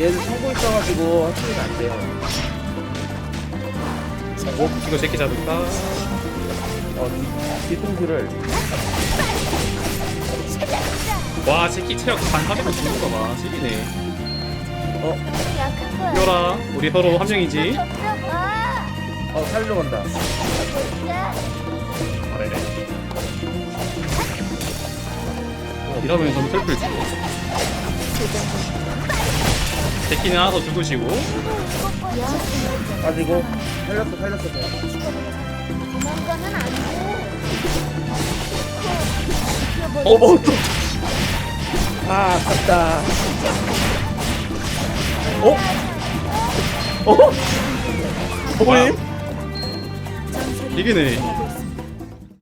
얘는 성공 있어가지고 확실히 안 돼요. 뭐 이거 새끼 잡을까? 어, 뒤통수를. 와 새끼 체력 반하면 죽는가 봐. 새끼네. 어, 뛰어라. 우리 서로 한 명이지. 어, 살려간다. 이러면 너무 슬플지 새끼는 하나 더 죽으시고 빠지고. 살렸어, 살렸어. 도망가면 안 돼. 어, 어, 또. 아, 갔다. 어? 어? 뭐야? 이기네